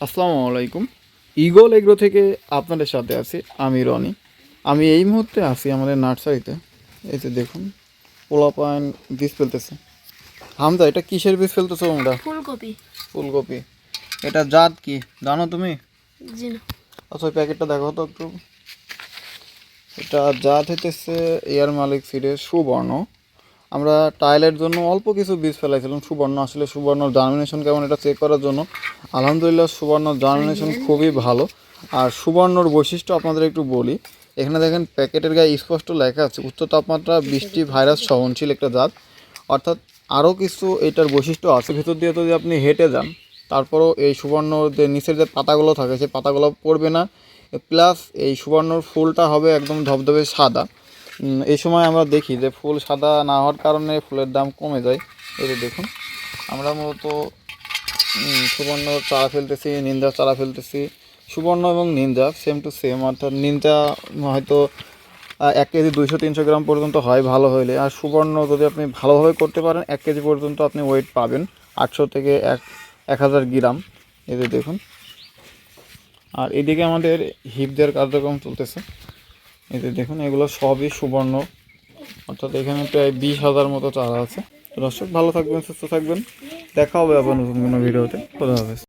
আসসালামু আলাইকুম। Eagle agro থেকে আপনাদের সাথে আছি আমি রনি। আমি এই মুহূর্তে আছি আমাদের নার্সারিতে। এই যে দেখুন পোলাপাইন বীজ ফেলতেছে। হামদা এটা কিসের বীজ ফেলতেছো তোমরা? ফুলকপি। ফুলকপি। এটা জাত কি? জানো তুমি? আচ্ছা ওই প্যাকেটটা দেখো তো একটু। এটা জাত হইতেছে এয়ার মালিক সিডের সুবর্ণ। আমরা টাইলের জন্য অল্প কিছু বীজ ফেলাইছিলাম, সুবর্ণ। আসলে সুবর্ণ জার্মিনেশন কেমন এটা চেক করার জন্য। আলহামদুলিল্লাহ সুবর্ণ জার্মিনেশন খুবই ভালো। আর সুবর্ণর বৈশিষ্ট্য আপনাদের একটু বলি। এখানে দেখেন প্যাকেটের গায়ে স্পষ্ট লেখা আছে, উচ্চ তাপমাত্রা বৃষ্টি ভাইরাস সহনশীল একটা জাত। অর্থাৎ আরও কিছু এটার বৈশিষ্ট্য আছে। ভেতর দিয়ে যদি আপনি হেঁটে যান, তারপরও এই সুবর্ণ যে নিচের যে পাতাগুলো থাকে, সেই পাতাগুলো পড়বে না। প্লাস এই সুবর্ণর ফুলটা হবে একদম ধবধবে সাদা। এই সময় আমরা দেখি যে ফুল সাদা না হওয়ার কারণে ফুলের দাম কমে যায়। যে দেখুন, আমরা মূলত সুবর্ণ চারা ফেলতেছি নিন্দা চারা ফেলতেছি। সুবর্ণ এবং নিন্দা সেম টু সেম অর্থাৎ নিন্দা হয়তো এক কেজি দুইশো তিনশো গ্রাম পর্যন্ত হয় ভালো হইলে। আর সুবর্ণ যদি আপনি ভালোভাবে করতে পারেন, এক কেজি পর্যন্ত আপনি ওয়েট পাবেন, আটশো থেকে এক এক হাজার গ্রাম। যে দেখুন, আর এদিকে আমাদের হিপদের কার্যক্রম চলতেছে। যে দেখুন, এগুলো সবই সুবর্ণ। অর্থাৎ এখানে প্রায় বিশ হাজার মতো চারা আছে। দর্শক, ভালো থাকবেন, সুস্থ থাকবেন। দেখা হবে আবার নতুন কোনো ভিডিওতে। খোদা হাফেজ।